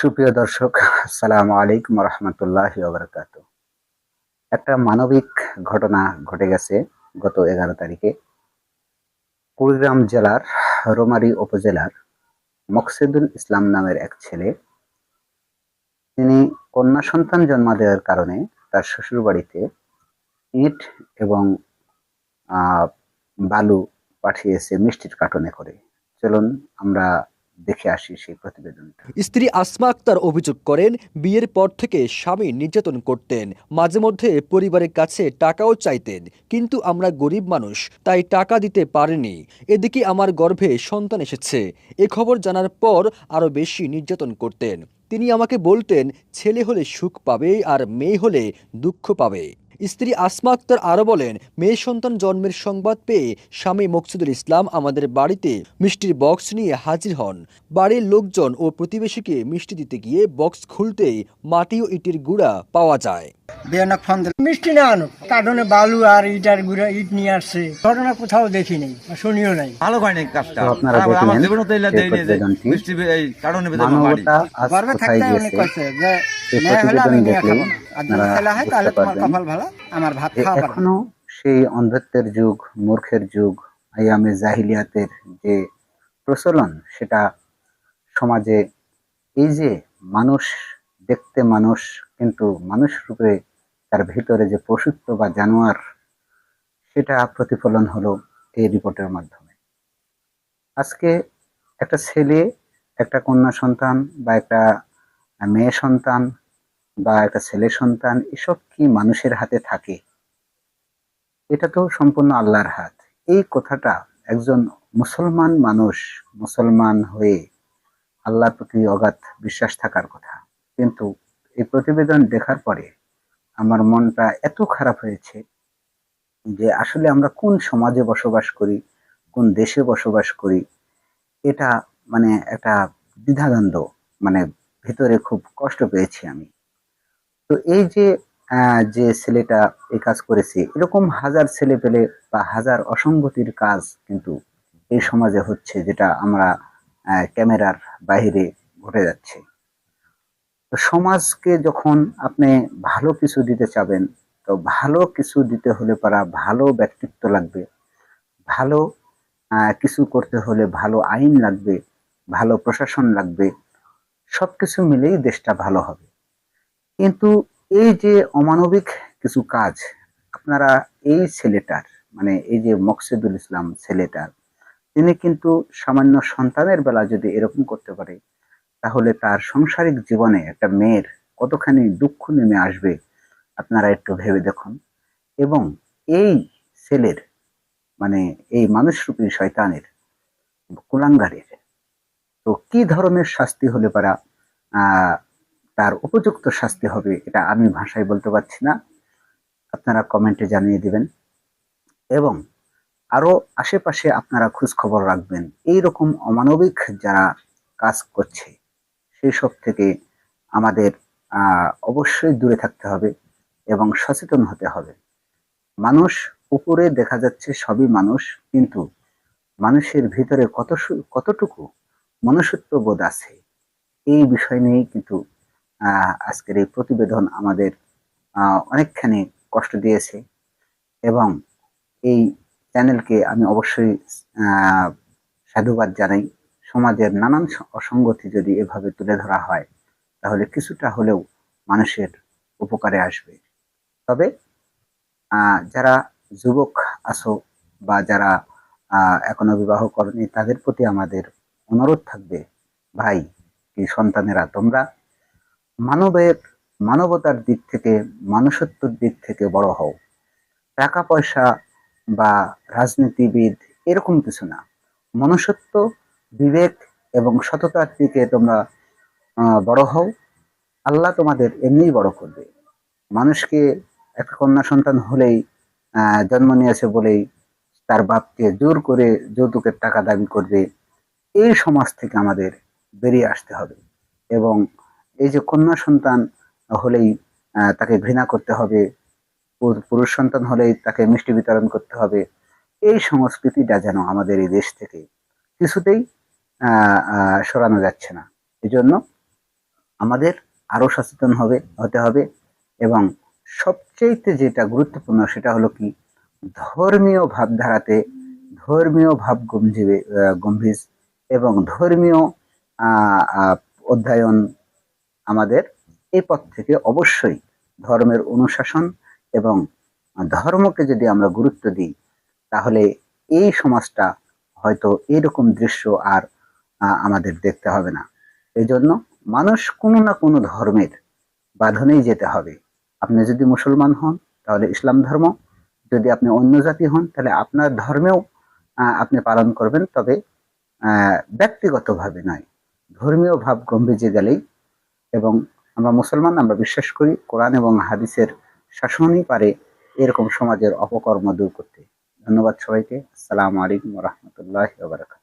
সুপ্রিয় দর্শক, আসসালামু আলাইকুম রহমতুল্লাহ একটা মানবিক ঘটনা ঘটে গেছে গত এগারো তারিখে। কুড়িগ্রাম জেলার রোমারি উপজেলার মকসিদুল ইসলাম নামের এক ছেলে, তিনি কন্যা সন্তান জন্ম দেওয়ার কারণে তার শ্বশুর বাড়িতে ইট এবং বালু পাঠিয়েছে মিষ্টির কার্টনে করে। চলুন আমরা দেখে আসি সেই প্রতিবেদনটা। স্ত্রী আসমা আক্তার অভিযোগ করেন, বিয়ের পর থেকে স্বামী নির্যাতন করতেন, মাঝে মধ্যে পরিবারের কাছে টাকাও চাইতেন, কিন্তু আমরা গরিব মানুষ, তাই টাকা দিতে পারিনি। এদিকে আমার গর্ভে সন্তান এসেছে। এ খবর জানার পর আরও বেশি নির্যাতন করতেন। তিনি আমাকে বলতেন, ছেলে হলে সুখ পাবে আর মেয়ে হলে দুঃখ পাবে। স্ত্রী আসমা আক্তার আরও বলেন, মেয়ে সন্তান জন্মের সংবাদ পেয়ে স্বামী মকসুদুল ইসলাম আমাদের বাড়িতে মিষ্টির বক্স নিয়ে হাজির হন। বাড়ির লোকজন ও প্রতিবেশীকে মিষ্টি দিতে গিয়ে বক্স খুলতেই মাটি ও ইটির গুঁড়া পাওয়া যায়। বেয়ানক ফোন দিল। মিষ্টি না আনুক কার্টনে বালু আর ইটার গুঁড়া ইট নিয়ে আসছে। ঘটনা কোথাও দেখি নাই শুনিও নাই। ভালো করেনি কাজটা। তো আপনারা আর আমার দেখলেন তো এলা দেয়নি যে মিষ্টি এই বাড়ি গর্বে থাকতে অনেক কষ্ট। যে হলে আমি খাব আর যদি ছেলে হয় তাহলে তোমার কপাল ভালো আমার ভাত খাওয়া এখনও সেই অন্ধত্বের যুগ মূর্খের যুগ আয়ামে জাহিলিয়াতের যে প্রচলন সেটা সমাজে এই যে মানুষ দেখতে মানুষ কিন্তু মানুষ রূপে তার ভিতরে যে পশুত্ব বা জানোয়ার, সেটা প্রতিফলন হলো এই রিপোর্টের মাধ্যমে। আজকে একটা ছেলে, একটা কন্যা সন্তান বা একটা মেয়ে সন্তান বা একটা ছেলে সন্তান, এসব কি মানুষের হাতে থাকে? এটা তো সম্পূর্ণ আল্লাহর হাত। এই কথাটা একজন মুসলমান মানুষ, মুসলমান হয়ে আল্লাহর প্রতি অগাধ বিশ্বাস থাকার কথা। কিন্তু এই প্রতিবেদন দেখার পরে আমার মনটা এত খারাপ হয়েছে যে আসলে আমরা কোন সমাজে বসবাস করি, কোন দেশে বসবাস করি, এটা মানে একটা দ্বিধাদ্বন্দ্ব মানে ভিতরে খুব কষ্ট পেয়েছি আমি। তো এই যে যে ছেলেটা এই কাজ করেছে, এরকম হাজার ছেলে পেলে বা হাজার অসঙ্গতির কাজ কিন্তু এই সমাজে হচ্ছে, যেটা আমরা ক্যামেরার বাইরে ঘটে যাচ্ছে। তো সমাজকে যখন আপনি ভালো কিছু দিতে চাবেন, তো ভালো কিছু দিতে হলে পারা ভালো ব্যক্তিত্ব লাগবে। ভালো কিছু করতে হলে ভালো আইন লাগবে, ভালো প্রশাসন লাগবে সব কিছু মিলেই দেশটা ভালো হবে। কিন্তু এই যে অমানবিক কিছু কাজ, আপনারা এই ছেলেটার মানে এই যে মকসিদুল ইসলাম ছেলেটার, তিনি কিন্তু সামান্য সন্তানের বেলা যদি এরকম করতে পারে তাহলে তার সাংসারিক জীবনে একটা মেয়ের কতখানি দুঃখ নেমে আসবে আপনারা একটু ভেবে দেখুন। এবং এই ছেলের মানে এই মানুষরূপী শয়তানের কুলাঙ্গারের, তো কি ধরনের শাস্তি হলে পারা তার উপযুক্ত শাস্তি হবে এটা আমি ভাষায় বলতে পারছি না। আপনারা কমেন্টে জানিয়ে দিবেন। এবং আরও আশেপাশে আপনারা খোঁজ খবর রাখবেন। এই রকম অমানবিক যারা কাজ করছে সেই সব থেকে আমাদের অবশ্যই দূরে থাকতে হবে এবং সচেতন হতে হবে। মানুষ উপরে দেখা যাচ্ছে সবই মানুষ, কিন্তু মানুষের ভিতরে কত কতটুকু মনুষ্যত্ব বোধ আছে, এই বিষয় নিয়েই কিন্তু আজকের এই প্রতিবেদন আমাদের অনেকখানি কষ্ট দিয়েছে এবং এই চ্যানেলকে আমি অবশ্যই সাধুবাদ জানাই। সমাজের নানান অসঙ্গতি যদি এভাবে তুলে ধরা হয়, তাহলে কিছুটা হলেও মানুষের উপকারে আসবে। তবে যারা যুবক আছো বা যারা এখনও বিবাহ করেনি, তাদের প্রতি আমাদের অনুরোধ থাকবে, ভাই, কি সন্তানেরা, তোমরা মানবের, মানবতার দিক থেকে, মানুষত্বর দিক থেকে বড় হও। টাকা পয়সা বা রাজনীতিবিদ এরকম কিছু না। মনুষ্যত্ব বিবেক এবং সততার দিকে তোমরা বড় হও। আল্লাহ তোমাদের এমনিই বড় করবে। মানুষকে একটা কন্যা সন্তান হলেই জন্ম নিয়েছে বলেই তার বাপকে জোর করে যৌতুকের টাকা দাবি করবে। এই সমাজ থেকে আমাদের বেরিয়ে আসতে হবে এবং এই যে কন্যা সন্তান হলেই তাকে ঘৃণা করতে হবে, পুর- পুরুষ সন্তান হলেই তাকে মিষ্টি বিতরণ করতে হবে, এই সংস্কৃতিটা যেন আমাদের এই দেশ থেকে কিছুতেই সরানো যাচ্ছে না। এই জন্য আমাদের আরও সচেতন হবে, হতে হবে এবং সবচেয়ে যেটা গুরুত্বপূর্ণ সেটা হলো কি, ধর্মীয় ভাবধারাতে ধর্মীয় ভাব গম্ভীরে গম্ভীর এবং ধর্মীয় অধ্যয়ন আমাদের এই পথ থেকে অবশ্যই ধর্মের অনুশাসন এবং ধর্মকে যদি আমরা গুরুত্ব দিই, তাহলে এই সমাজটা হয়তো এরকম দৃশ্য আর আমাদের দেখতে হবে না। এই জন্য মানুষ কোনো না কোনো ধর্মের বাঁধনেই যেতে হবে। আপনি যদি মুসলমান হন, তাহলে ইসলাম ধর্ম। যদি আপনি অন্য জাতি হন, তাহলে আপনার ধর্মেও আপনি পালন করবেন। তবে ব্যক্তিগতভাবে নয়। ধর্মীয় ভাব গম্ভীর্যে গেলেই এবং আমরা মুসলমান, আমরা বিশ্বাস করি কোরআন এবং হাদিসের শাসনই পারে এরকম সমাজের অপকর্ম দূর করতে। ধন্যবাদ সবাইকে। আসসালামু আলাইকুম রহমতুল্লাহ বারাকাত